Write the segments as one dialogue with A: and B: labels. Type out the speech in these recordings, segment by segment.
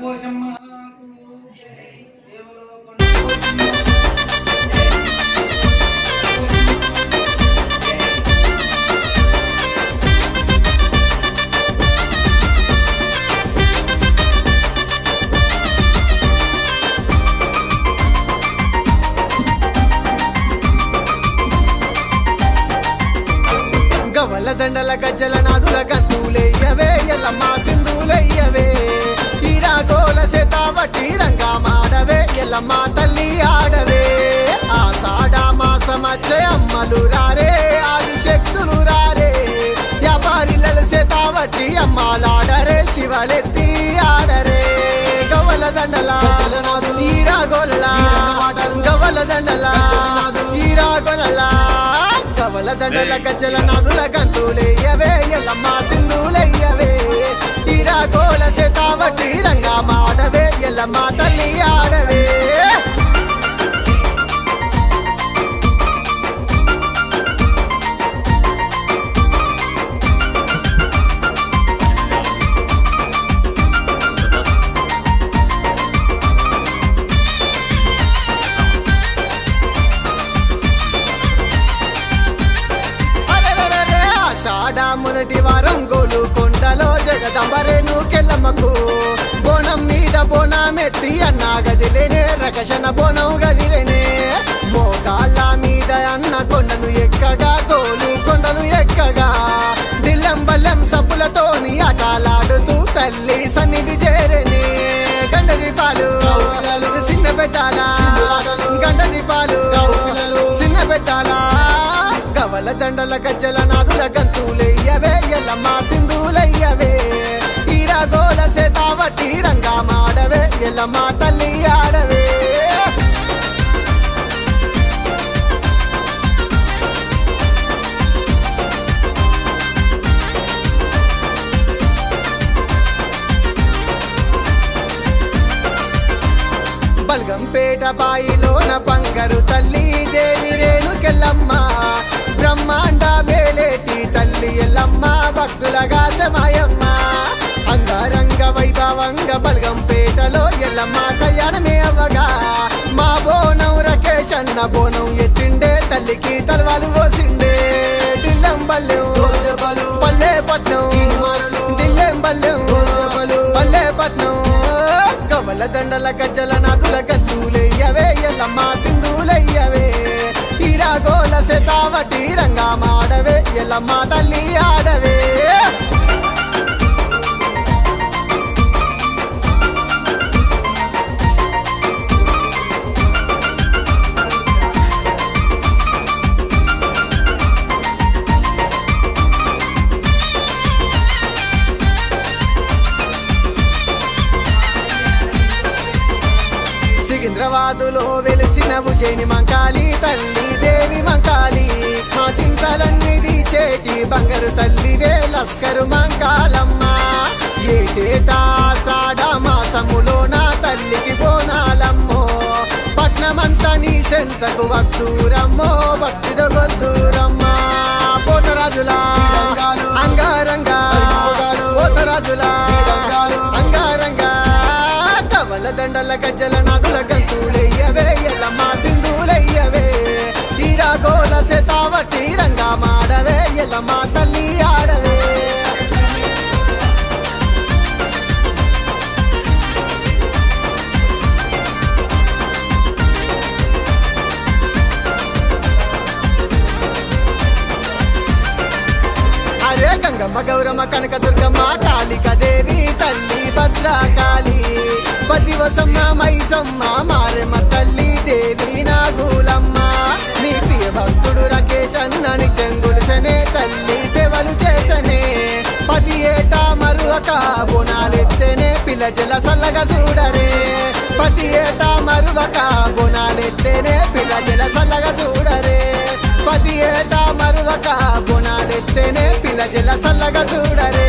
A: పోషమ్మ
B: దండల గజ్జల నాదుల గంతులెయ్యవే ఎల్లమ్మ సింధులెయ్యవే ఈరా గోల సేతావటి రంగా మాడవే ఎల్లమ్మ తల్లి ఆడవే. ఆ సాడా మాసమచ్చే అమ్మలు రారే ఆది శక్తులు రారే వ్యాపారిలలు సేతావటి అమ్మాలాడరే శివలెత్తి ఆడరే. గవల దండల ఈరా గోల గవల దండల ఈరా గోల కవల దండల గజ్జల నదుల గంతులేయవే ఎల్లమ్మ సింధులయ్యవే తీరా గోల సేతావటి రంగా మాడవే ఎల్లమ్మ తల్లి ఆడవే. ఎత్తి అన్న గదిలేనే రకషణ బోనం గదిలేనే. మోకాళ్ళ మీద అన్న కొండను ఎక్కగా తోలు కొండను ఎక్కగా. దిల్లం బల్లం సబ్బులతోని అటాలాడుతూ తల్లి సన్నిధి చేరని. గండ దీపాలు చిన్న పెట్టాలా? గండ దీపాలు చిన్న పెట్టాలా? గవల దండల గజ్జల నాదుల గంతులయ్యవే ఎల్లమ్మ సింధులయ్యవే. మా తల్లి ఆడవే. బల్గంపేట బాయిలోన బంగారు తల్లి దేవి రేణుకెళ్ళమ్మ. బ్రహ్మాండ మేలేటి తల్లి ఎల్లమ్మ భక్తులగా సమాయమ్మ అంగరంగ వైభవంగ బలగంపేటలో ఎల్లమ్మ కళ్యాణమే అవ్వగా మా బోనం రకేష్ అన్న బోనం ఎత్తిండే తల్లికి తలవాలు పోసిండే. ఢిల్లం బల్లెం పల్లె పట్నం దిల్లెం బల్లెం పల్లె పట్నం. కవల దండల గజ్జల నాదుల గంతులెయ్యవే ఎల్లమ్మ సింధులయ్యవే. తీరా గోల రంగా మాడవే ఎల్లమ్మ తల్లి ఆడవే. మా చేతి చేటి బంగారు తల్లివే లస్కరు మంకాలమ్మ. ఏటేటా సాడ మాసములో నా తల్లికి బోనాలమ్మో. పట్నమంతా నీ సెంతకు వద్దూరమ్మో భక్తిద గొద్దూరమ్మా పోతరాజులా అంగారంగా పోతరాజులా అంగారంగా. కవల దండల గజ్జల నాగుల గంతులే సేతావటి రంగా మాడవే ఎల్లమ్మ తల్లి ఆడవే. అరే గంగమ్మ గౌరమ్మ కనక దుర్గమ్మ కాళిక దేవి తల్లి భద్రకాళి. పదివసమ్మ మైసమ్మ మారెమ్మ తల్లి దేవి నాగులమ్మ నీ భక్తుడు రకేష్ అన్న నిత్యం గుడిసనే తల్లి సేవలు చేసనే. పది ఏటా మరువక బోనాలెత్తేనే పిల్ల జల సల్లగా చూడరే. పది ఏటా మరువక బోనాలెత్తేనే పిల్ల జల సల్లగా చూడరే. పది ఏటా మరువక బోనాలెత్తేనే పిల్ల జల సల్లగా చూడరే.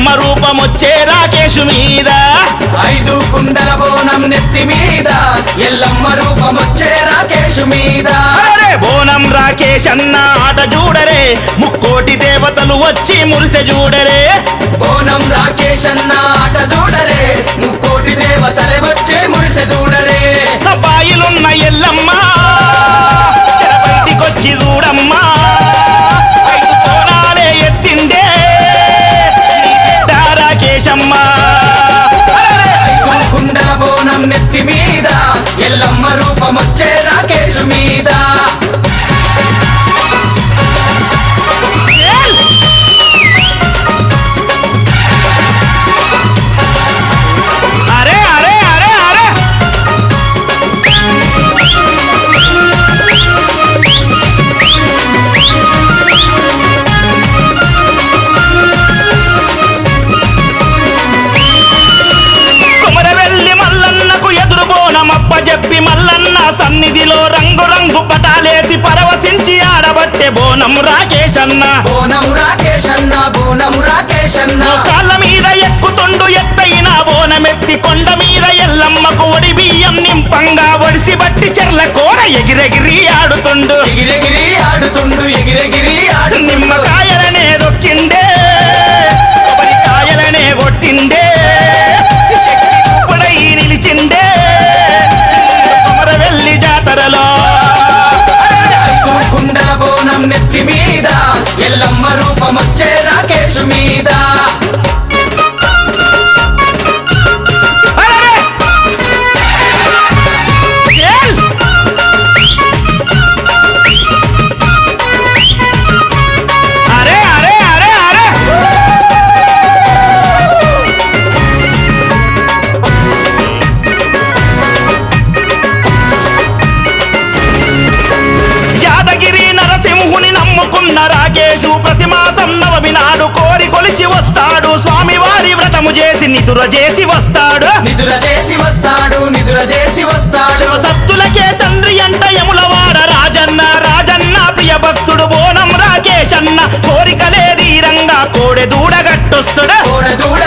C: ఎల్లమ్మ రూపమొచ్చే రాకేశు మీద.
D: ఐదు కుండల బోనం నెత్తి మీద ఎల్లమ్మ రూపమొచ్చే రాకేశు మీద.
C: అరే బోనం రాకేష్ అన్న ఆట చూడరే ముక్కోటి దేవతలు వచ్చి మురిసె చూడరే
D: బోనం రాకేష్ అన్న ఆట చూడరే ముక్కోటి దేవతలే వచ్చే మురిసె చూడరే
C: రాకేశమ్మ రంగు రంగు పటాలేసి పరవశించి ఆడబట్టే బోనం
D: బోనం రాకేష్ అన్న బోనం రాకేష్ అన్న
C: కాళ్ళ మీద ఎక్కుతుండు ఎత్తైన బోనమెత్తి కొండ మీద ఎల్లమ్మకు ఒడి బియ్యం నింపంగా ఒడిసి బట్టి చెర్ల కూర ఎగిరెగిరి ఆడుతుండు.
D: ఎగిరెగిరి ఆడుతుండు ఎగిరెగిరి
C: రాకేశు ప్రతి మాసం నవమి నాడు కోరి కొలిచి వస్తాడు. స్వామివారి వ్రతము చేసి నిదుర చేసి వస్తాడు.
D: నిదుర చేసి వస్తాడు నిదుర చేసి వస్తాడు.
C: శివసత్తులకే తండ్రి అంట యములవాడ రాజన్న రాజన్న ప్రియ భక్తుడు బోనం రాకేశన్న. కోరికలే ధీరంగా కోడె దూడగట్టొస్తుడు
D: కోడ దూడ